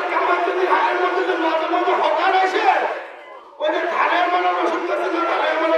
ওদেরকে যদি ধানের মধ্যে মতো মতো হকার আসে, ওদের ধানের মানে রসুন করছে ধানের মানে